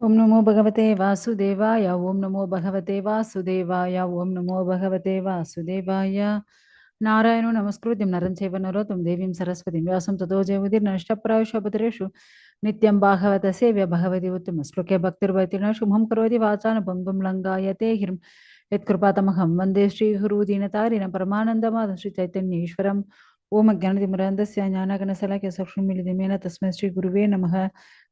ஓம் நமோ பகவதே வாசுதேவாய ஓம் நமோ பகவதே வாசுதேவாய ஓம் நமோ பகவதே வாசுதேவாய నారాయణు నమస్కృతిం నరం చైవ నరోతం దేవీం సరస్వతిం వ్యాసం తతో జయముదిర్ నష్టప్రాయుషపతిరేషు నిత్యం భాగవత సేవ్య భగవతి ఉత్తమ శ్లోకే భక్తిర్వతిన శుభం కరోతి వాచాన భంగుం లంగాయతే హిరం యత్కృపాతమహం వందే శ్రీ హురుదీనతారిణ పరమానందమాద శ్రీ చైతన్యేశ్వరం ஓம் அஜானதிமராந்தஸ்ய ஞானகனசலாக்கிய சௌஷ்மிலி திமேன தஸ்மை ஸ்ரீ குருவே நமக.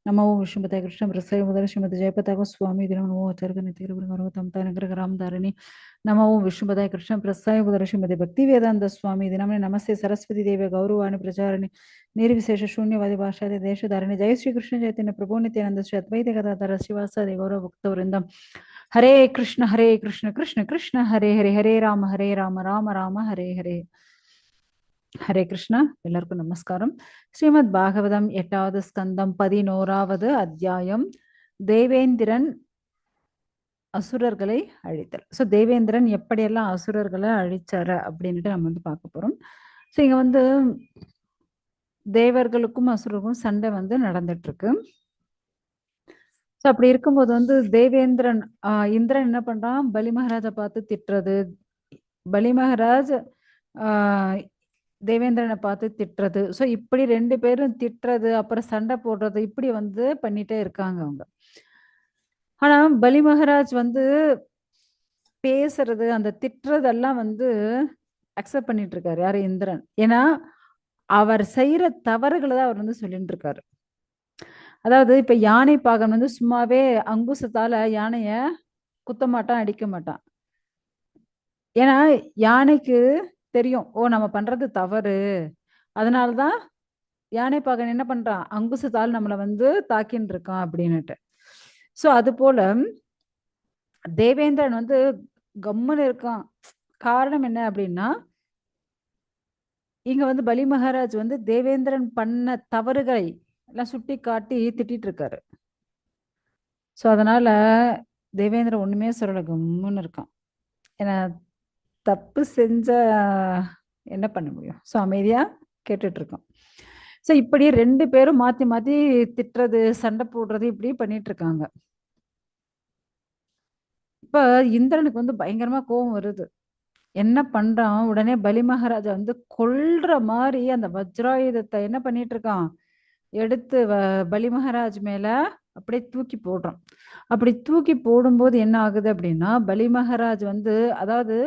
நமோ விஷ்ணுபதாய கிருஷ்ண பிரசய முதல ஸ்ரீமதி ஜெயபதாக சுவாமி தினம் நமோ அச்சார்க நித்திகரபுரம் தம்தா நகர ராம் தாரணி. நமோ விஷ்ணுபதாய கிருஷ்ண பிரசய முதல ஸ்ரீமதி பக்தி வேதாந்த சுவாமி தினமே நமஸ்தே சரஸ்வதி தேவ கௌரவாணி பிரச்சாரணி. ನಿರ್ವಿಶೇಷ ಶೂನ್ಯವಾದಿ ಭಾಷಾದಿ ದೇಶಧಾರಣಿ ಜಯ ಶ್ರೀ ಕೃಷ್ಣ ಚೈತನ್ಯ ಪ್ರಭು ನಿತ್ಯಾನಂದ ಶ್ರೀ ಅದ್ವೈತ ಗದಾಧರ ಶ್ರೀವಾಸಾದಿ ಗೌರವ ಭಕ್ತವರಿಂದ ಹರೇ ಕೃಷ್ಣ ಹರೇ ಕೃಷ್ಣ ಕೃಷ್ಣ ಕೃಷ್ಣ ಹರೇ ಹರೇ ಹರೇ ರಾಮ ಹರೇ ರಾಮ ರಾಮ ರಾಮ ಹರೇ ಹರೇ ஹரே கிருஷ்ணா எல்லாருக்கும் நமஸ்காரம். ஸ்ரீமத் பாகவதம் எட்டாவது ஸ்கந்தம் பதினோராவது அத்தியாயம். தேவேந்திரன் அசுரர்களை அழித்தல். ஸோ தேவேந்திரன் எப்படியெல்லாம் அசுரர்களை அழிச்சாரு அப்படின்ட்டு நம்ம வந்து பார்க்க போறோம். ஸோ இங்க வந்து தேவர்களுக்கும் அசுரருக்கும் சண்டை வந்து நடந்துட்டு இருக்கு ஸோ அப்படி இருக்கும்போது வந்து தேவேந்திரன் ஆஹ் இந்திரன் என்ன பண்றான்? பலி மகாராஜை பார்த்து திட்டுறது. பலி மகாராஜ் ஆஹ் தேவேந்திரனை பார்த்து திட்டுறது. ஸோ இப்படி ரெண்டு பேரும் திட்டுறது அப்புறம் சண்டை போடுறது இப்படி வந்து பண்ணிட்டே இருக்காங்க அவங்க. ஆனா பலி மகாராஜ் வந்து பேசுறது அந்த திட்டுறதெல்லாம் வந்து அக்செப்ட் பண்ணிட்டு இருக்காரு யாரு? இந்திரன். ஏன்னா அவர் செய்யற தவறுகளை தான் அவர் வந்து சொல்லிட்டு இருக்காரு. அதாவது இப்ப யானை பாகன் வந்து சும்மாவே அங்குசத்தால யானைய குத்த மாட்டான் அடிக்க மாட்டான். ஏன்னா யானைக்கு தெரியும். ஓ நம்ம பண்றது தவறு. அதனாலதான் யானை பாகன் என்ன பண்றான்? அங்குசத்தால் நம்மளை வந்து தாக்கின்னு இருக்கான் அப்படின்னுட்டு. சோ அது போல தேவேந்திரன் வந்து கம்முன்னு இருக்கான். காரணம் என்ன அப்படின்னா இங்க வந்து பலி மகாராஜ் வந்து தேவேந்திரன் பண்ண தவறுகளை எல்லாம் சுட்டி காட்டி திட்டிட்டு இருக்காரு. சோ அதனால தேவேந்திரன் ஒண்ணுமே சொல்லல கம்முன்னு இருக்கான். ஏன்னா தப்பு செஞ்ச என்ன பண்ண முடியும்? ஸோ அமைதியாக கேட்டுட்டு இருக்கோம் ஸோ இப்படி ரெண்டு பேரும் மாற்றி மாற்றி திட்டுறது சண்டை போடுறது இப்படி பண்ணிட்டு இருக்காங்க இப்போ இந்திரனுக்கு வந்து பயங்கரமாக கோபம் வருது. என்ன பண்றான்? உடனே பலி மகாராஜா வந்து கொல்ற மாதிரி அந்த வஜ்ராயுதத்தை என்ன பண்ணிட்டு இருக்கான் எடுத்து பலி மகாராஜ் மேல அப்படியே தூக்கி போடுறான். அப்படி தூக்கி போடும்போது என்ன ஆகுது அப்படின்னா பலி மகாராஜ் வந்து அதாவது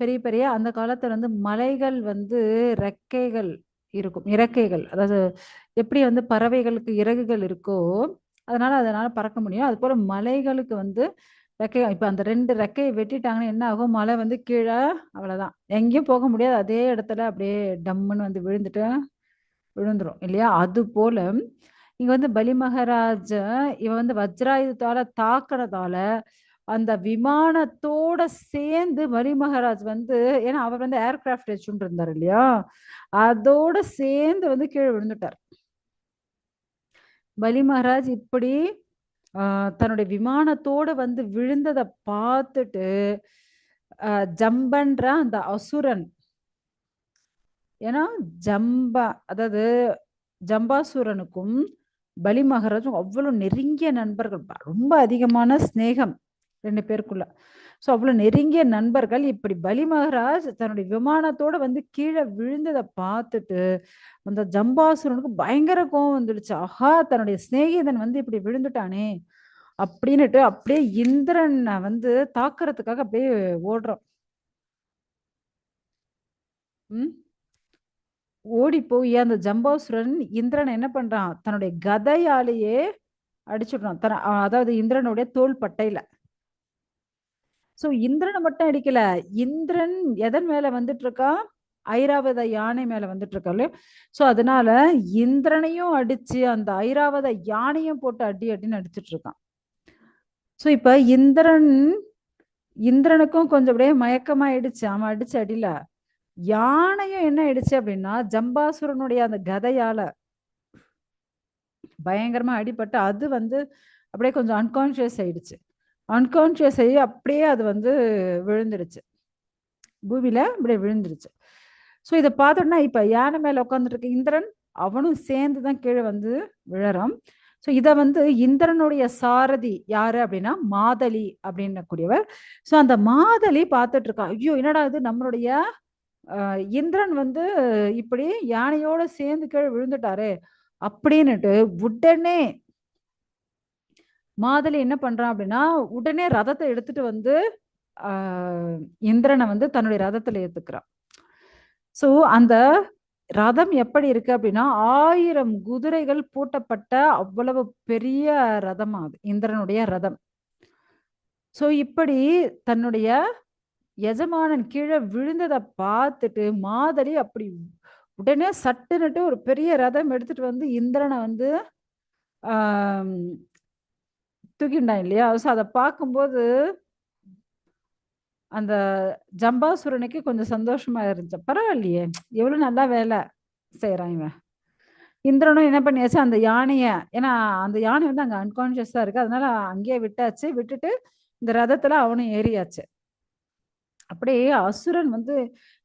பெரிய பெரிய அந்த காலத்துல வந்து மலைகள் வந்து ரெக்கைகள் இருக்கும். இறக்கைகள். அதாவது எப்படி வந்து பறவைகளுக்கு இறகுகள் இருக்கோ அதனால அதனால பறக்க முடியும். அது போல மலைகளுக்கு வந்து ரெக்கை இப்ப அந்த ரெண்டு ரெக்கையை வெட்டிட்டாங்கன்னா என்ன ஆகும்? மலை வந்து கீழே அவ்வளவுதான். எங்கேயும் போக முடியாது. அதே இடத்துல அப்படியே டம்முன்னு வந்து விழுந்துட்டு விழுந்துரும் இல்லையா? அது போல இங்க வந்து பலி மகாராஜ இவன் வந்து வஜ்ராயுதத்தால தாக்கினதால அந்த விமானத்தோட சேர்ந்து பலி மகாராஜ் வந்து ஏன்னா அவர் வந்து ஏர்கிராஃப்ட் வச்சுட்டு இருந்தார் இல்லையா? அதோட சேர்ந்து வந்து கீழே விழுந்துட்டார். பலி மகாராஜ் இப்படி தன்னுடைய விமானத்தோட வந்து விழுந்ததை பார்த்துட்டு ஜம்பன்ற அந்த அசுரன் ஏன்னா ஜம்பா அதாவது ஜம்பாசுரனுக்கும் பலி மகாராஜும் அவ்வளோ நெருங்கிய நண்பர்கள் ரொம்ப அதிகமான ஸ்நேகம் ரெண்டு பேருக்குள்ள. ஸோ அவ்வளோ நெருங்கிய நண்பர்கள் இப்படி பலி மகராஜ் தன்னுடைய விமானத்தோட வந்து கீழே விழுந்ததை பார்த்துட்டு அந்த ஜம்பாசுரனுக்கு பயங்கர கோவம் வந்துடுச்சு. ஆஹா தன்னுடைய சிநேகிதன் வந்து இப்படி விழுந்துட்டானே அப்படின்னுட்டு அப்படியே இந்திரனை வந்து தாக்குறதுக்காக அப்படியே ஓடுறோம் உம் ஓடி போய் அந்த ஜம்பாசுரன் இந்திரன் என்ன பண்றான்? தன்னுடைய கதையாலேயே அடிச்சுடுறான். தன அதாவது இந்திரனுடைய தோல் பட்டையில சோ இந்திரனை மட்டும் அடிக்கல. இந்திரன் எதன் மேல வந்துட்டு இருக்கா ஐராவத யானை மேல வந்துட்டு இருக்காரு சோ அதனால இந்திரனையும் அடிச்சு அந்த ஐராவத யானையும் போட்டு அடி அடின்னு அடிச்சிட்டு இருக்கான் சோ இப்ப இந்திரன் இந்திரனுக்கும் கொஞ்சம் அப்படியே மயக்கமாயிடுச்சு. அவன் அடிச்சு அடியில யானையும் என்ன ஆயிடுச்சு அப்படின்னா ஜம்பாசுரனுடைய அந்த கதையால பயங்கரமா அடிபட்டு அது வந்து அப்படியே கொஞ்சம் அன்கான்சியஸ் ஆயிடுச்சு. அன்கான்ஷியஸாகி அப்படியே அது வந்து விழுந்துடுச்சு பூமியில் அப்படியே விழுந்துருச்சு. ஸோ இதை பார்த்தோன்னா இப்போ யானை மேலே உட்காந்துட்டு இந்திரன் அவனும் சேர்ந்து தான் கீழே வந்து விழறான். ஸோ இதை வந்து இந்திரனுடைய சாரதி யாரு அப்படின்னா மாதலி அப்படின்னக்கூடியவர். ஸோ அந்த மாதலி பார்த்துட்டு இருக்கா ஐயோ என்னடா இது நம்மளுடைய இந்திரன் வந்து இப்படி யானையோட சேர்ந்து கீழே விழுந்துட்டாரு அப்படின்னுட்டு உடனே மாதலி என்ன பண்றான் அப்படின்னா உடனே ரதத்தை எடுத்துட்டு வந்து ஆஹ் இந்திரனை வந்து தன்னுடைய ரதத்துல ஏத்துக்கிறான் சோ அந்த ரதம் எப்படி இருக்கு அப்படின்னா ஆயிரம் குதிரைகள் பூட்டப்பட்ட அவ்வளவு பெரிய ரதம் அது இந்திரனுடைய ரதம். சோ இப்படி தன்னுடைய எஜமானன் கீழே விழுந்ததை பார்த்துட்டு மாதளி அப்படி உடனே சட்டுன்னுட்டு ஒரு பெரிய ரதம் எடுத்துட்டு வந்து இந்திரனை வந்து ஆஹ் தூக்கிண்டான் இல்லையா? ஸோ அதை பார்க்கும்போது அந்த ஜம்பாசுரனுக்கு கொஞ்சம் சந்தோஷமா இருந்துச்சு. பரவாயில்லையே எவ்வளவு நல்லா வேலை செய்யறான் இவன். இந்திரனும் என்ன பண்ணியாச்சு அந்த யானையை ஏன்னா அந்த யானை வந்து அங்கே அன்கான்ஷியஸாக இருக்கு. அதனால அங்கேயே விட்டாச்சு. விட்டுட்டு இந்த ரதத்தில் அவனும் ஏறியாச்சு. அப்படியே அசுரன் வந்து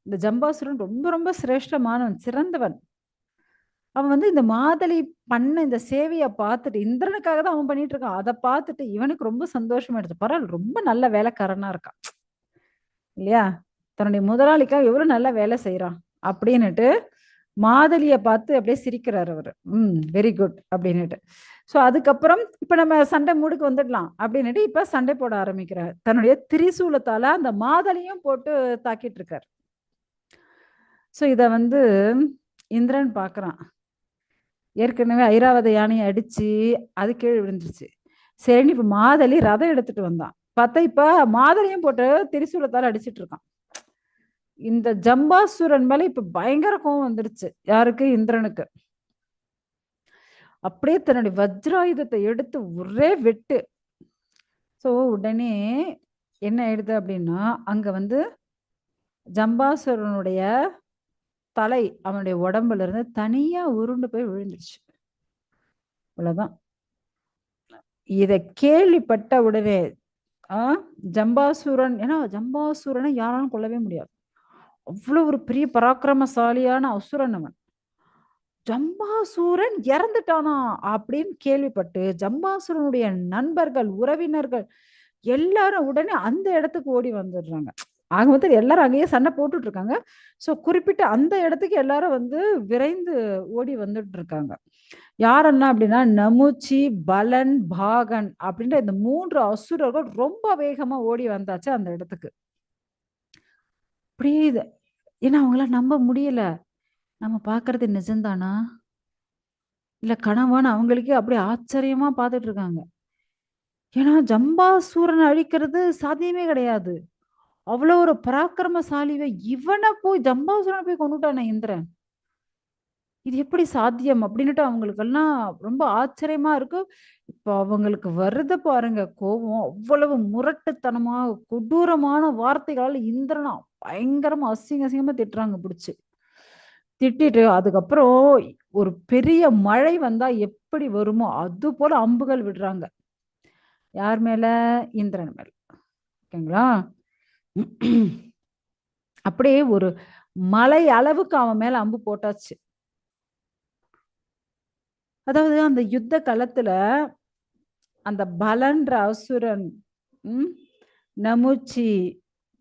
இந்த ஜம்பாசுரன் ரொம்ப ரொம்ப சிரேஷ்டமானவன் சிறந்தவன். அவன் வந்து இந்த மாதளி பண்ண இந்த சேவையை பார்த்துட்டு இந்திரனுக்காக தான் அவன் பண்ணிட்டு இருக்கான். அதை பார்த்துட்டு இவனுக்கு ரொம்ப சந்தோஷமா எடுத்து பரவாயில்ல ரொம்ப நல்ல வேலைக்காரனா இருக்கான். இல்லையா? தன்னுடைய முதலாளிக்காக எவ்வளவு நல்ல வேலை செய்யறான் அப்படின்னுட்டு மாதலிய பார்த்து அப்படியே சிரிக்கிறார் அவர். ம் வெரி குட் அப்படின்னுட்டு. ஸோ அதுக்கப்புறம் இப்ப நம்ம சண்டை மூடுக்கு வந்துடலாம் அப்படின்னுட்டு இப்ப சண்டை போட ஆரம்பிக்கிறார். தன்னுடைய திரிசூலத்தால அந்த மாதலியும் போட்டு தாக்கிட்டு இருக்கார். ஸோ இதை வந்து இந்திரன் பார்க்குறான். ஏற்கனவே ஐராவத யானையை அடிச்சு அது கீழே விழுந்துருச்சு. சரின்னு இப்போ மாதளி ரதம் எடுத்துட்டு வந்தான். பார்த்தா இப்போ மாதளியும் போட்டு திரிசூலத்தால் அடிச்சிட்டு இருக்கான். இந்த ஜம்பாசுரன் மேலே இப்போ பயங்கர கோவம் வந்துருச்சு. யாருக்கு? இந்திரனுக்கு. அப்படியே தன்னுடைய வஜ்ராயுதத்தை எடுத்து ஒரே வெட்டு. ஸோ உடனே என்ன ஆயிடுது அப்படின்னா அங்கே வந்து ஜம்பாசுரனுடைய தலை அவனுடைய உடம்புல இருந்து தனியா உருண்டு போய் விழுந்துருச்சு. அவ்வளவுதான். இத கேள்விப்பட்ட உடனே ஆஹ் ஜம்பாசுரன் ஏன்னா ஜம்பாசுரனை யாராலும் கொள்ளவே முடியாது. அவ்வளவு ஒரு பெரிய பராக்கிரமசாலியான அசுரன் அவன். ஜம்பாசூரன் இறந்துட்டானா அப்படின்னு கேள்விப்பட்டு ஜம்பாசுரனுடைய நண்பர்கள் உறவினர்கள் எல்லாரும் உடனே அந்த இடத்துக்கு ஓடி வந்துடுறாங்க. ஆக மொத்தம் எல்லாரும் அங்கேயே சண்டை போட்டுட்டு இருக்காங்க ஸோ குறிப்பிட்ட அந்த இடத்துக்கு எல்லாரும் வந்து விரைந்து ஓடி வந்துட்டு இருக்காங்க என்ன அப்படின்னா நமுச்சி பலன் பாகன் அப்படின்ற இந்த மூன்று அசுரர்கள் ரொம்ப வேகமா ஓடி வந்தாச்சு அந்த இடத்துக்கு. புரியுது? ஏன்னா அவங்கள நம்ப முடியல. நம்ம பாக்குறது நிஜம்தானா? இல்ல கனவான்னு அவங்களுக்கே அப்படியே ஆச்சரியமா பார்த்துட்டு இருக்காங்க ஏன்னா ஜம்பாசூரனை அழிக்கிறது சாத்தியமே கிடையாது. அவ்வளவு ஒரு பராக்கிரமசாலிவை இவனை போய் ஜம்பாசுரனை போய் கொண்டுட்டானே இந்திரன். இது எப்படி சாத்தியம் அப்படின்னுட்டு அவங்களுக்கெல்லாம் ரொம்ப ஆச்சரியமா இருக்கு. இப்போ அவங்களுக்கு வருது பாருங்க கோபம். அவ்வளவு முரட்டுத்தனமா கொடூரமான வார்த்தைகளால் இந்திரனா பயங்கரமா அசிங்க அசிங்கமா திட்டுறாங்க பிடிச்சி. திட்டிட்டு அதுக்கப்புறம் ஒரு பெரிய மழை வந்தா எப்படி வருமோ அது போல அம்புகள் விடுறாங்க. யார் மேல? இந்திரன் மேல. ஓகேங்களா? அப்படியே ஒரு மலை அளவுக்கு அவன் மேல அம்பு போட்டாச்சு. அதாவது அந்த யுத்த களத்துல அந்த பலன்ற அசுரன் உம் நமுச்சி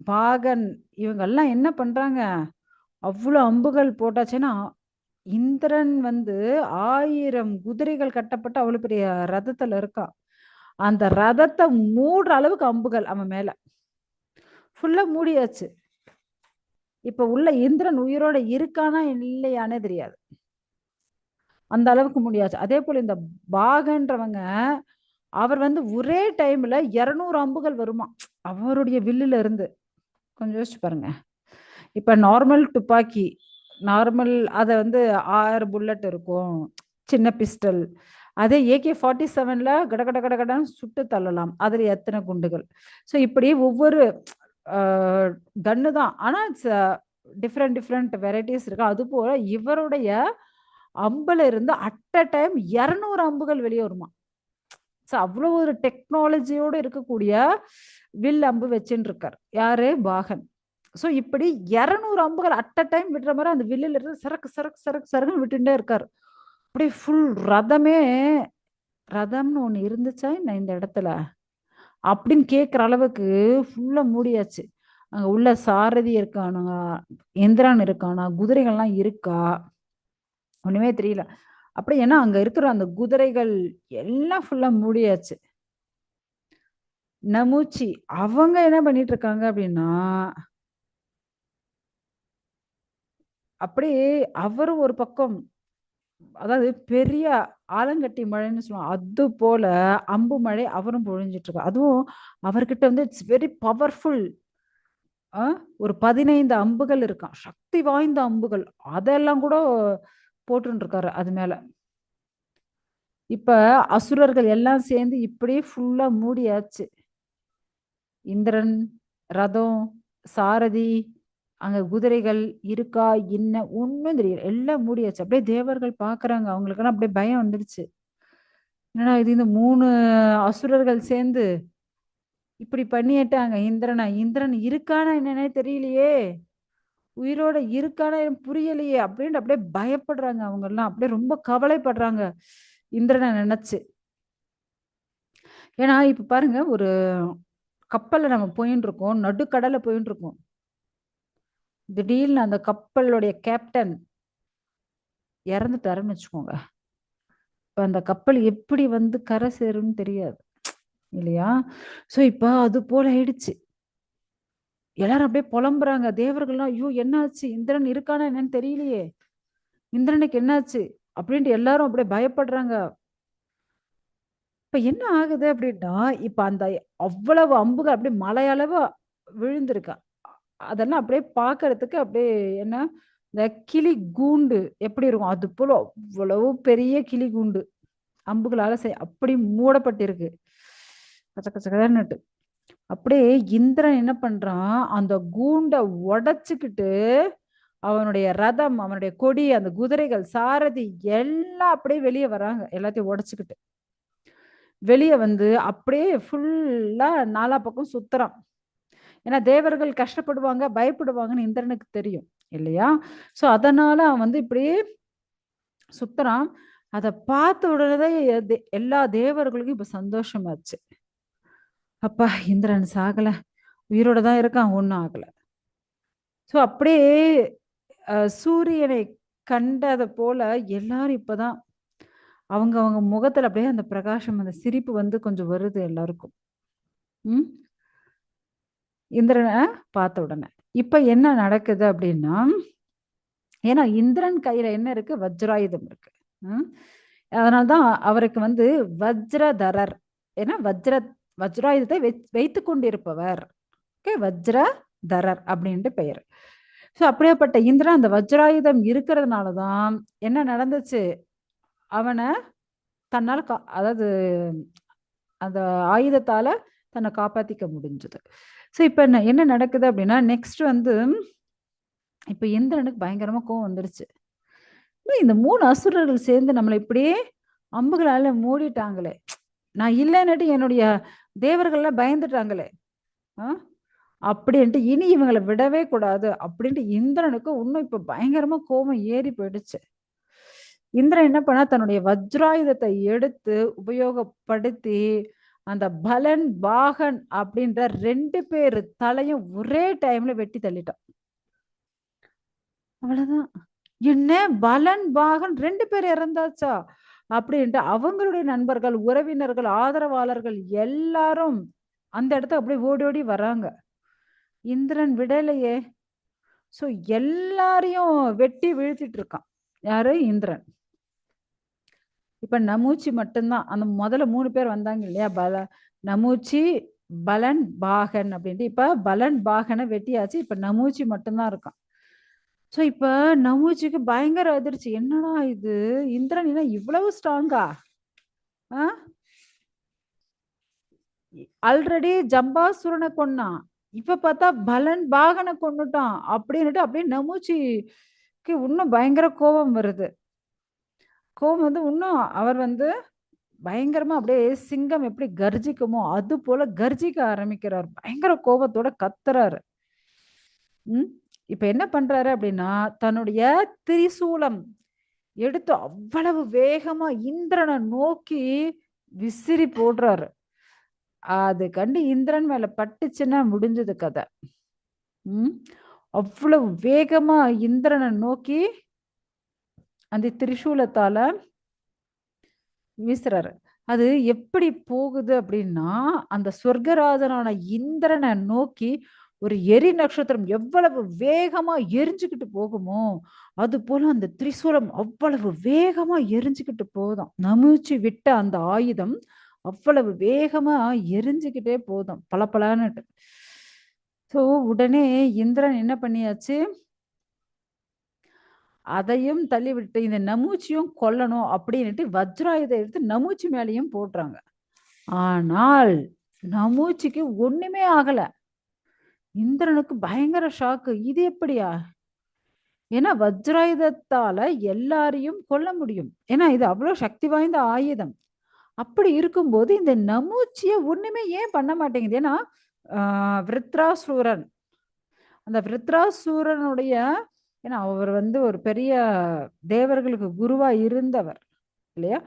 பாகன் இவங்கெல்லாம் என்ன பண்றாங்க? அவ்வளோ அம்புகள் போட்டாச்சுன்னா இந்திரன் வந்து ஆயிரம் குதிரைகள் கட்டப்பட்டு அவ்வளோ பெரிய ரதத்துல இருக்கான். அந்த ரதத்தை மூடுற அளவுக்கு அம்புகள் அவன் மேல. ஃபுல்லாக மூடியாச்சு. இப்போ உள்ள இந்திரன் உயிரோட இருக்கானா இல்லையானே தெரியாது. அந்த அளவுக்கு முடியாச்சு. அதே போல் இந்த பாகன்றவங்க அவர் வந்து ஒரே டைமில் இரநூறு அம்புகள் வருமா? அவருடைய வில்லுல இருந்து. கொஞ்சம் யோசிச்சு பாருங்க. இப்போ நார்மல் துப்பாக்கி நார்மல் அதை வந்து ஆறு புல்லட் இருக்கும் சின்ன பிஸ்டல். அதே ஏகே ஃபார்ட்டி செவனில் கட கட கட கடன்னு சுட்டு தள்ளலாம். அதில் எத்தனை குண்டுகள். ஸோ இப்படி ஒவ்வொரு கன்னு தான். ஆனால் இட்ஸ் டிஃப்ரெண்ட் டிஃப்ரெண்ட் வெரைட்டிஸ் இருக்கு. அது போல இவருடைய அம்புல இருந்து அட் அ டைம் இரநூறு அம்புகள் வெளியே வருமா? ஸோ அவ்வளோ ஒரு டெக்னாலஜியோடு இருக்கக்கூடிய வில் அம்பு வச்சுன்னு இருக்கார் யாரு? பாகன். ஸோ இப்படி இரநூறு அம்புகள் அட் அ டைம் விடுற மாதிரி அந்த வில்லில் இருந்து சரக்கு சரக்கு சரக்கு சரக்குன்னு விட்டுட்டே இருக்காரு. அப்படியே ஃபுல் ரதமே ரதம்னு ஒன்று இருந்துச்சா என்ன இந்த இடத்துல? அப்படின்னு கேட்குற அளவுக்கு ஃபுல்லாக மூடியாச்சு. அங்கே உள்ள சாரதி இருக்கானா எந்திரான் இருக்கானா குதிரைகள்லாம் இருக்கா? ஒன்றுமே தெரியல. அப்படி ஏன்னா அங்கே இருக்கிற அந்த குதிரைகள் எல்லாம் ஃபுல்லாக மூடியாச்சு. நமூச்சி அவங்க என்ன பண்ணிட்டு இருக்காங்க அப்படின்னா அப்படியே அவரும் ஒரு பக்கம் அதாவது பெரிய ஆலங்கட்டி மழைன்னு சொல்லுவோம் அது போல அம்பு மழை அவரும் பொழிஞ்சிட்டு இருக்காரு அதுவும் அவர்கிட்ட வந்து இட்ஸ் வெரி பவர்ஃபுல் ஒரு பதினைந்து அம்புகள் இருக்கான். சக்தி வாய்ந்த அம்புகள். அதெல்லாம் கூட போட்டுன்னு இருக்காரு அது மேல. இப்ப அசுரர்கள் எல்லாம் சேர்ந்து இப்படியே ஃபுல்லா மூடியாச்சு. இந்திரன் ரதம் சாரதி அங்க குதிரைகள் இருக்கா என்ன ஒன்றும் தெரியல. எல்லாம் மூடியாச்சு. அப்படியே தேவர்கள் பாக்குறாங்க அவங்களுக்கெல்லாம் அப்படியே பயம் வந்துடுச்சு என்னடா இது இந்த மூணு அசுரர்கள் சேர்ந்து இப்படி பண்ணிட்டாங்க. இந்திரனா இந்திரன் இருக்கானா என்னன்னே தெரியலையே. உயிரோட இருக்கானா புரியலையே அப்படின்ட்டு அப்படியே பயப்படுறாங்க அவங்க எல்லாம் அப்படியே ரொம்ப கவலைப்படுறாங்க. இந்திரனை நினைச்சு. ஏன்னா இப்ப பாருங்க ஒரு கப்பல்ல நம்ம போயின்னு இருக்கோம். நடுக்கடலை போயின்னு இருக்கோம். திடீர்னு அந்த கப்பலுடைய கேப்டன் இறந்துட்டாருன்னு வச்சுக்கோங்க. இப்போ அந்த கப்பல் எப்படி வந்து கரை சேரும்னு தெரியாது இல்லையா? ஸோ இப்போ அது போல ஆயிடுச்சு. எல்லாரும் அப்படியே புலம்புறாங்க. தேவர்கள்லாம் ஐயோ என்னாச்சு? இந்திரன் இருக்கானா என்னன்னு தெரியலையே. இந்திரனுக்கு என்னாச்சு? அப்படின்ட்டு எல்லாரும் அப்படியே பயப்படுறாங்க. இப்ப என்ன ஆகுது அப்படின்னா இப்ப அந்த அவ்வளவு அம்புகள் அப்படியே மலையளவு விழுந்திருக்கான் அதெல்லாம் அப்படியே பார்க்கறதுக்கு அப்படியே என்ன இந்த கிளி கூண்டு எப்படி இருக்கும்? அது போல அவ்வளவு பெரிய கிளி கூண்டு. அம்புகளால செய் அப்படி மூடப்பட்டிருக்கு. கச்ச கச்சக்கடன்னுட்டு அப்படியே இந்திரன் என்ன பண்றான்? அந்த கூண்டை உடைச்சுக்கிட்டு அவனுடைய ரதம் அவனுடைய கொடி அந்த குதிரைகள் சாரதி எல்லாம் அப்படியே வெளியே வராங்க எல்லாத்தையும் உடைச்சுக்கிட்டு. வெளியே வந்து அப்படியே ஃபுல்லா நாலா பக்கம் சுத்துறான். ஏன்னா தேவர்கள் கஷ்டப்படுவாங்க பயப்படுவாங்கன்னு இந்திரனுக்கு தெரியும் இல்லையா? சோ அதனால அவன் வந்து இப்படியே சுத்துறான். அதை பார்த்த உடனே தே- எல்லா தேவர்களுக்கும் இப்ப சந்தோஷமாச்சு. அப்பா இந்திரன் சாகலை. உயிரோட தான் இருக்கான் ஒன்றும் ஆகல. சோ அப்படியே சூரியனை கண்டதை போல எல்லாரும் இப்பதான் அவங்க அவங்க முகத்துல அப்படியே அந்த பிரகாசம் அந்த சிரிப்பு வந்து கொஞ்சம் வருது எல்லாருக்கும். ம்? இந்திரனை பார்த்த உடனே. இப்ப என்ன நடக்குது அப்படின்னா ஏன்னா இந்திரன் கையில என்ன இருக்கு? வஜ்ராயுதம் இருக்கு. ம்? அதனால்தான் அவருக்கு வந்து வஜ்ரதரர். ஏன்னா வஜ்ர வஜ்ராயுதத்தை வை- கொண்டிருப்பவர். ஓகே? வஜ்ரதரர் அப்படின்ட்டு பெயர். ஸோ அப்படியேப்பட்ட இந்திரன் அந்த வஜ்ராயுதம் இருக்கிறதுனால தான் என்ன நடந்துச்சு? அவனை தன்னால் கா அதாவது அந்த ஆயுதத்தால் தன்னை காப்பாற்றிக்க முடிஞ்சது. ஸோ இப்போ என்ன என்ன நடக்குது அப்படின்னா நெக்ஸ்ட் வந்து இப்போ இந்திரனுக்கு பயங்கரமாக கோவம் வந்துருச்சு. இந்த மூணு அசுரர்கள் சேர்ந்து நம்மளை இப்படியே அம்புகளால மூடிட்டாங்களே. நான் இல்லைன்னுட்டு என்னுடைய தேவர்கள்லாம் பயந்துட்டாங்களே. ஆ? அப்படின்ட்டு இனி இவங்களை விடவே கூடாது. அப்படின்ட்டு இந்திரனுக்கு இன்னும் இப்போ பயங்கரமா கோபம் ஏறி போயிடுச்சு. இந்திரன் என்ன பண்ணா தன்னுடைய வஜ்ராயுதத்தை எடுத்து உபயோகப்படுத்தி அந்த பலன் பாகன் அப்படின்ற ரெண்டு பேர் தலையும் ஒரே டைம்ல வெட்டி தள்ளிட்டான். அவ்வளவுதான். என்ன? பலன் பாகன் ரெண்டு பேர் இறந்தாச்சா? அப்படின்ட்டு அவங்களுடைய நண்பர்கள் உறவினர்கள் ஆதரவாளர்கள் எல்லாரும் அந்த இடத்த அப்படியே ஓடி ஓடி வராங்க. இந்திரன் விடலையே. ஸோ எல்லாரையும் வெட்டி வீழ்த்திட்டு இருக்கான். யாரு? இந்திரன். இப்ப நமூச்சி மட்டும்தான். அந்த முதல்ல மூணு பேர் வந்தாங்க இல்லையா? பல நமூச்சி பலன் பாகன் அப்படின்ட்டு. இப்ப பலன் பாகனை வெட்டியாச்சு. இப்ப நமூச்சி மட்டும்தான் இருக்கான். ஸோ இப்ப நமூச்சிக்கு பயங்கர அதிர்ச்சி. என்னடா இது? இந்திரன் என்ன இவ்வளவு ஸ்ட்ராங்கா ஆ? ஆல்ரெடி ஜம்பாசுரனை கொன்னான். இப்ப பார்த்தா பலன் பாகனை கொன்னுட்டான். அப்படின்னுட்டு அப்படியே நமூச்சிக்கு இன்னும் பயங்கர கோபம் வருது. கோபம் வந்து இன்னும் அவர் வந்து பயங்கரமா அப்படியே சிங்கம் எப்படி கர்ஜிக்குமோ அது போல கர்ஜிக்க ஆரம்பிக்கிறார். பயங்கர கோபத்தோட கத்துறாரு. ம்? இப்ப என்ன பண்றாரு அப்படின்னா தன்னுடைய திரிசூலம் எடுத்து அவ்வளவு வேகமா இந்திரனை நோக்கி விசிறி போடுறாரு. அது கண்டு இந்திரன் மேல பட்டுச்சுன்னா முடிஞ்சது கதை. ம்? அவ்வளவு வேகமா இந்திரனை நோக்கி அந்த திரிசூலத்தால வீசுறாரு. அது எப்படி போகுது அப்படின்னா அந்த சொர்க்கராஜனான இந்திரனை நோக்கி ஒரு எரி நட்சத்திரம் எவ்வளவு வேகமா எரிஞ்சுக்கிட்டு போகுமோ அது போல அந்த திரிசூலம் அவ்வளவு வேகமா எரிஞ்சுக்கிட்டு போதும் நமிச்சு விட்ட அந்த ஆயுதம் அவ்வளவு வேகமா எரிஞ்சுக்கிட்டே போதும் பளபளன்னுட்டு. ஸோ உடனே இந்திரன் என்ன பண்ணியாச்சு? அதையும் தள்ளிவிட்டு இந்த நமூச்சியும் கொல்லணும் அப்படின்னுட்டு வஜ்ராயுதம் எடுத்து நமூச்சி மேலேயும் போடுறாங்க. ஆனால் நமூச்சிக்கு ஒண்ணுமே ஆகல. இந்திரனுக்கு பயங்கர ஷாக்கு இது எப்படியா? ஏன்னா வஜ்ராயுதத்தால எல்லாரையும் கொல்ல முடியும். ஏன்னா இது அவ்வளோ சக்தி வாய்ந்த ஆயுதம். அப்படி இருக்கும்போது இந்த நமூச்சிய ஒண்ணுமே ஏன் பண்ண மாட்டேங்குது? ஏன்னா விருத்ராசூரன். அந்த விருத்ராசூரனுடைய ஏன்னா அவர் வந்து ஒரு பெரிய தேவர்களுக்கு குருவா இருந்தவர் இல்லையா?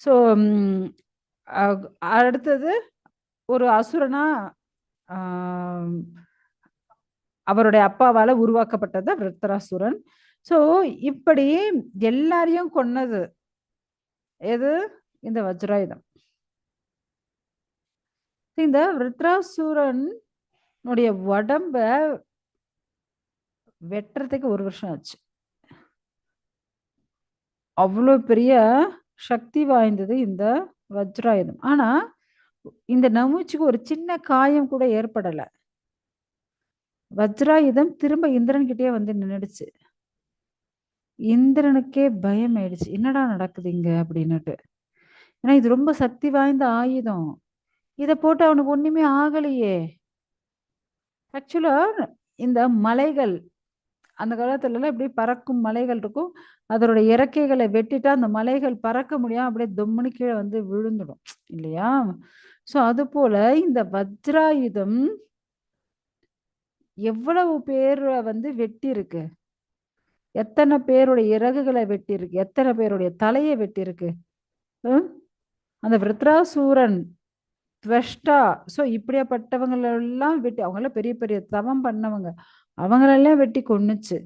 ஸோ அடுத்தது ஒரு அசுரனா ஆஹ் அவருடைய அப்பாவால உருவாக்கப்பட்டது விருத்தராசுரன். ஸோ இப்படி எல்லாரையும் கொன்னது எது? இந்த வஜ்ராயுதம். இந்த விருத்ராசுரனுடைய உடம்ப வெட்டுறதுக்கு ஒரு வருஷம் ஆச்சு. அவ்வளோ பெரிய சக்தி வாய்ந்தது இந்த வஜ்ராயுதம். ஆனால் இந்த நமுச்சிக்கு ஒரு சின்ன காயம் கூட ஏற்படலை. வஜ்ராயுதம் திரும்ப இந்திரன்கிட்டயே வந்து நின்றுடுச்சு இந்திரனுக்கே பயம் ஆயிடுச்சு என்னடா நடக்குது இங்க அப்படின்னுட்டு. ஏன்னா இது ரொம்ப சக்தி வாய்ந்த ஆயுதம். இதை போட்டு அவனுக்கு ஒண்ணுமே ஆகலையே. ஆக்சுவலா இந்த மலைகள் அந்த காலத்துல எல்லாம் இப்படி பறக்கும் மலைகள் இருக்கும். அதோட இறக்கைகளை வெட்டிட்டா அந்த மலைகள் பறக்க முடியாம அப்படியே தொம்முன்னு கீழே வந்து விழுந்துடும். இல்லையா? சோ அது போல இந்த வஜ்ராயுதம் எவ்வளவு பேர் வந்து வெட்டி இருக்கு எத்தனை பேருடைய இறகுகளை வெட்டி இருக்கு எத்தனை பேருடைய தலையை வெட்டி இருக்கு அந்த விருத்ராசூரன் துவஷ்டா ஸோ இப்படியாப்பட்டவங்களெல்லாம் வெட்டி அவங்களாம் பெரிய பெரிய தவம் பண்ணவங்க. அவங்களெல்லாம் வெட்டி கொன்னுச்சு.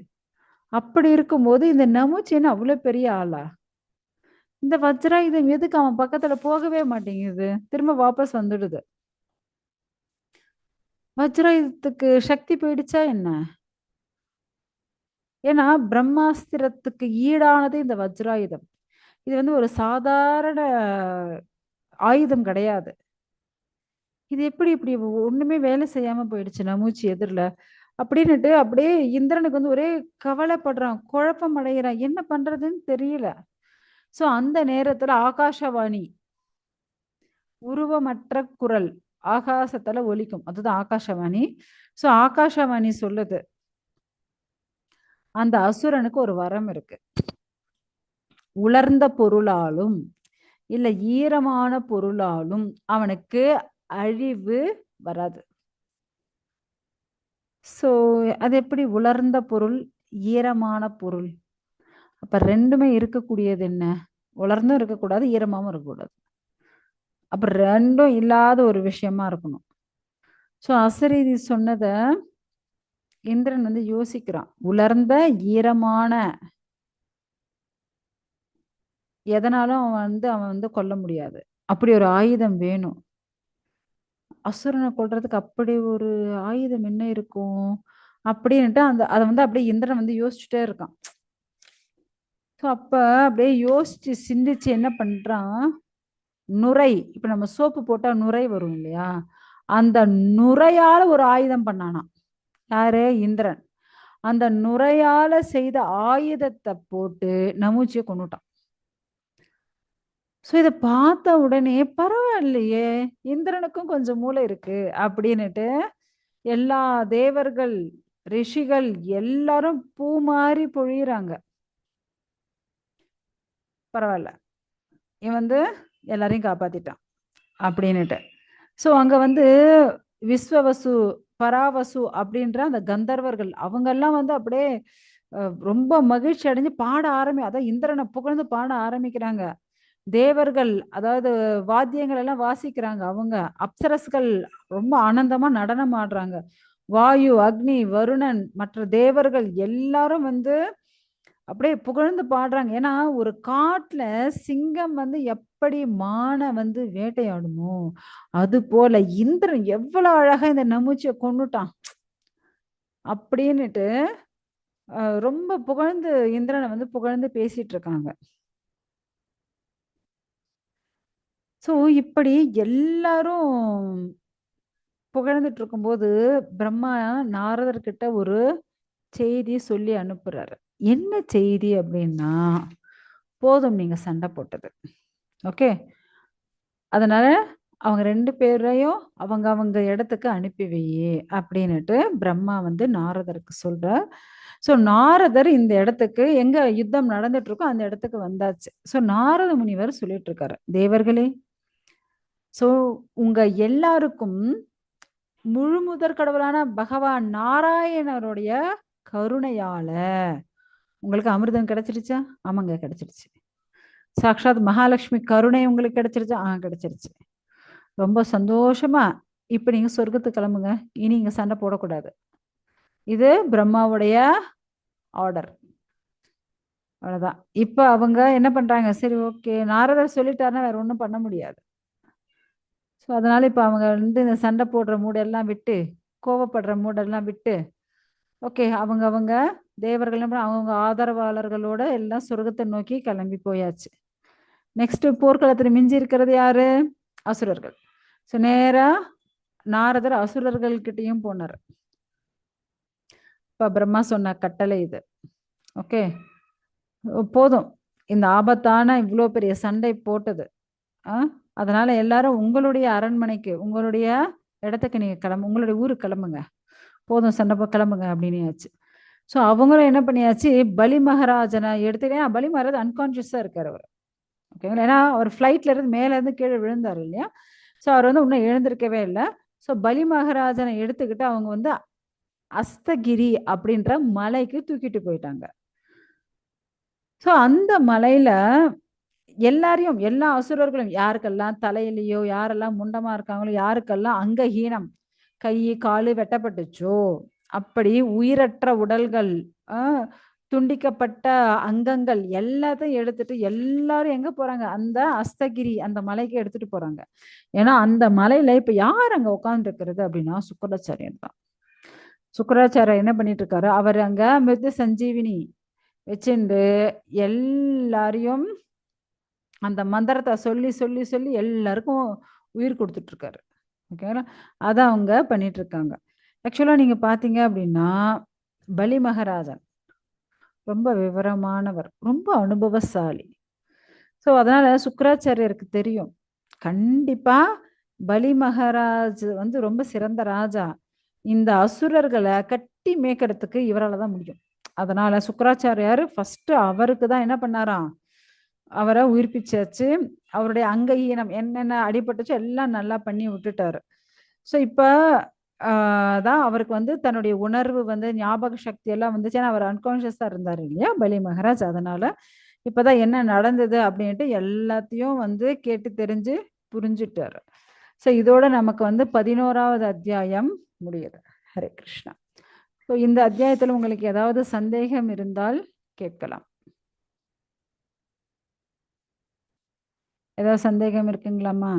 அப்படி இருக்கும்போது இந்த நமுச்சின்னு அவ்வளோ பெரிய ஆளா? இந்த வஜ்ராயுதம் எதுக்கு அவன் பக்கத்துல போகவே மாட்டேங்குது? திரும்ப வாபஸ் வந்துடுது. வஜ்ராயுதத்துக்கு சக்தி போயிடுச்சா என்ன? ஏன்னா பிரம்மாஸ்திரத்துக்கு ஈடானது இந்த வஜ்ராயுதம். இது வந்து ஒரு சாதாரண ஆயுதம் கிடையாது. இது எப்படி இப்படி ஒண்ணுமே வேலை செய்யாம போயிடுச்சு நமூச்சி எதிரில்? அப்படின்னுட்டு அப்படியே இந்திரனுக்கு வந்து ஒரே கவலைப்படுறான் குழப்பம் அடைகிறான். என்ன பண்றதுன்னு தெரியல. சோ அந்த நேரத்துல ஆகாஷவாணி உருவமற்ற குரல் ஆகாசத்துல ஒலிக்கும். அதுதான் ஆகாஷவாணி. சோ ஆகாஷவாணி சொல்லுது அந்த அசுரனுக்கு ஒரு வரம் இருக்கு. உலர்ந்த பொருளாலும் இல்ல ஈரமான பொருளாலும் அவனுக்கு அழிவு வராது. சோ அது எப்படி உலர்ந்த பொருள் ஈரமான பொருள்? அப்ப ரெண்டுமே இருக்கக்கூடியது என்ன? உலர்ந்தும் இருக்கக்கூடாது ஈரமாவும் இருக்கக்கூடாது. அப்ப ரெண்டும் இல்லாத ஒரு விஷயமா இருக்கணும். சோ அசரீதி சொன்னத இந்திரன் வந்து யோசிக்கிறான். உலர்ந்த ஈரமான எதனாலும் அவன் வந்து அவன் வந்து கொல்ல முடியாது. அப்படி ஒரு ஆயுதம் வேணும். அசுரனை கொல்றதுக்கு அப்படி ஒரு ஆயுதம் என்ன இருக்கும்? அப்படின்ட்டு அந்த அதை வந்து அப்படியே இந்திரன் வந்து யோசிச்சுட்டே இருக்கான். ஸோ அப்போ அப்படியே யோசிச்சு சிந்திச்சு என்ன பண்றான்? நுரை இப்போ நம்ம சோப்பு போட்டால் நுரை வரும் இல்லையா? அந்த நுரையால ஒரு ஆயுதம் பண்ணானாம். யாரு? இந்திரன். அந்த நுரையால செய்த ஆயுதத்தை போட்டு நமூச்சியை கொண்டுட்டான் ஸோ இதை பார்த்த உடனே பரவாயில்லையே இந்திரனுக்கும் கொஞ்சம் மூளை இருக்கு அப்படின்னுட்டு எல்லா தேவர்கள் ரிஷிகள் எல்லாரும் பூ மாறி பொழியிறாங்க. பரவாயில்ல இவன் வந்து எல்லாரையும் காப்பாத்திட்டான் அப்படின்னுட்டு. ஸோ அங்க வந்து விஸ்வவசு பராவசு அப்படின்ற அந்த கந்தர்வர்கள் அவங்கெல்லாம் வந்து அப்படியே ரொம்ப மகிழ்ச்சி அடைஞ்சு பாட ஆரம்பி அதான் இந்திரனை புகழ்ந்து பாட ஆரம்பிக்கிறாங்க. தேவர்கள் அதாவது வாத்தியங்கள் எல்லாம் வாசிக்கிறாங்க. அவங்க அப்சரஸ்கள் ரொம்ப ஆனந்தமா நடனம் ஆடுறாங்க வாயு அக்னி வருணன் மற்ற தேவர்கள் எல்லாரும் வந்து அப்படியே புகழ்ந்து பாடுறாங்க. ஏன்னா ஒரு காட்டுல சிங்கம் வந்து எப்படி மானை வந்து வேட்டையாடுமோ அது போல இந்திரன் எவ்வளவு அழகாக இந்த நமுச்சியை கொன்னுட்டான். அப்படின்னுட்டு அஹ், ரொம்ப புகழ்ந்து இந்திரனை வந்து புகழ்ந்து பேசிட்டு இருக்காங்க. ஸோ இப்படி எல்லாரும் புகழ்ந்துட்டு இருக்கும்போது பிரம்மா நாரதர்கிட்ட ஒரு செய்தி சொல்லி அனுப்புறாரு. என்ன செய்தி அப்படின்னா போதும் நீங்க சண்டை போட்டது. ஓகே அதனால அவங்க ரெண்டு பேரையும் அவங்க அவங்க இடத்துக்கு அனுப்பி வை அப்படின்னுட்டு பிரம்மா வந்து நாரதருக்கு சொல்றார். ஸோ நாரதர் இந்த இடத்துக்கு எங்க யுத்தம் நடந்துட்டு இருக்கோ அந்த இடத்துக்கு வந்தாச்சு. ஸோ நாரத முனிவர் சொல்லிட்டு இருக்காரு தேவர்களே ஸோ உங்க எல்லாருக்கும் முழு முதற் கடவுளான பகவான் நாராயணருடைய கருணையால உங்களுக்கு அமிர்தம் கிடைச்சிருச்சா? ஆமாங்க கிடைச்சிருச்சு. சாக்ஷாத் மகாலட்சுமி கருணை உங்களுக்கு கிடைச்சிருச்சா? ஆ கிடைச்சிருச்சு. ரொம்ப சந்தோஷமா இப்ப நீங்க சொர்க்கத்துக்கு கிளம்புங்க. இனி இங்க சண்டை போடக்கூடாது. இது பிரம்மாவுடைய ஆர்டர். அவ்வளவுதான். இப்ப அவங்க என்ன பண்றாங்க? சரி ஓகே. நாரதர் சொல்லிட்டாருன்னா வேற ஒன்றும் பண்ண முடியாது. ஸோ அதனால் இப்போ அவங்க வந்து இந்த சண்டை போடுற மூடெல்லாம் விட்டு கோவப்படுற மூடெல்லாம் விட்டு ஓகே அவங்க அவங்க தேவர்களும் அவங்கவுங்க ஆதரவாளர்களோட எல்லாம் சொர்க்கத்தை நோக்கி கிளம்பி போயாச்சு. நெக்ஸ்ட் போர்க்களத்தில் மிஞ்சி இருக்கிறது யாரு? அசுரர்கள். ஸோ நேராக நாரதர் அசுரர்கள்கிட்டையும் போனார். இப்போ பிரம்மா சொன்ன கட்டளை இது. ஓகே போதும். இந்த ஆபத்தான இவ்வளோ பெரிய சண்டை போட்டது. ஆ? அதனால எல்லாரும் உங்களுடைய அரண்மனைக்கு உங்களுடைய இடத்துக்கு நீங்க கிளம்பு உங்களுடைய ஊருக்கு கிளம்புங்க. போதும் சண்டை கிளம்புங்க அப்படின்னு ஸோ அவங்களும் என்ன பண்ணியாச்சு பலி மகாராஜனை எடுத்துக்கிட்டே பலி மகாராஜ் அன்கான்ஷியஸாக இருக்கார் அவர். ஓகேங்களா ஏன்னா அவர் ஃப்ளைட்ல இருந்து மேலேருந்து கீழே விழுந்தார் இல்லையா? ஸோ அவர் வந்து இன்னும் எழுந்திருக்கவே இல்லை. ஸோ பலி மகாராஜனை எடுத்துக்கிட்டு அவங்க வந்து அஸ்தகிரி அப்படின்ற மலைக்கு தூக்கிட்டு போயிட்டாங்க. ஸோ அந்த மலையில எல்லாரையும் எல்லா அசுரர்களும் யாருக்கெல்லாம் தலையிலையோ யாரெல்லாம் முண்டமா இருக்காங்களோ யாருக்கெல்லாம் அங்கஹீனம் கை காலு வெட்டப்பட்டுச்சோ அப்படி உயிரற்ற உடல்கள் துண்டிக்கப்பட்ட அங்கங்கள் எல்லாத்தையும் எடுத்துட்டு எல்லாரும் எங்க போறாங்க? அந்த அஸ்தகிரி அந்த மலைக்கு எடுத்துட்டு போறாங்க. ஏன்னா அந்த மலையில இப்ப யார் அங்க உட்கார்ந்து இருக்கிறது அப்படின்னா சுக்கராச்சாரியர் தான். சுக்கராச்சாரியர் என்ன பண்ணிட்டு இருக்காரு அவர் அங்க மிருது சஞ்சீவினி வச்சுண்டு எல்லாரையும் அந்த மந்திரத்தை சொல்லி சொல்லி சொல்லி எல்லாருக்கும் உயிர் கொடுத்துட்ருக்காரு. ஓகேங்களா அதை அவங்க பண்ணிகிட்ருக்காங்க ஆக்சுவலாக நீங்கள் பார்த்தீங்க அப்படின்னா பலி மகாராஜன் ரொம்ப விவரமானவர் ரொம்ப அனுபவசாலி. ஸோ அதனால் சுக்கராச்சாரியருக்கு தெரியும். கண்டிப்பாக பலி மகாராஜ் வந்து ரொம்ப சிறந்த ராஜா. இந்த அசுரர்களை கட்டி மேய்க்கிறதுக்கு இவரால் தான் முடியும். அதனால் சுக்கராச்சாரியார் ஃபஸ்ட்டு அவருக்கு தான் என்ன பண்ணாராம்? அவரை உயிர்ப்பிச்சாச்சு. அவருடைய அங்கஈனம் என்னென்ன அடிபட்டுச்சோ எல்லாம் நல்லா பண்ணி விட்டுட்டாரு. ஸோ இப்போ தான் அவருக்கு வந்து தன்னுடைய உணர்வு வந்து ஞாபக சக்தி எல்லாம் வந்துச்சு. ஏன்னா அவர் அன்கான்ஷியஸாக இருந்தார் இல்லையா பலி மகாராஜ். அதனால இப்போதான் என்ன நடந்தது அப்படின்ட்டு எல்லாத்தையும் வந்து கேட்டு தெரிஞ்சு புரிஞ்சுட்டாரு. ஸோ இதோட நமக்கு வந்து பதினோராவது அத்தியாயம் முடியுது. ஹரே கிருஷ்ணா. ஸோ இந்த அத்தியாயத்தில் உங்களுக்கு ஏதாவது சந்தேகம் இருந்தால் கேட்கலாம். ஏதாவது சந்தேகம் இருக்குங்களாம்மா?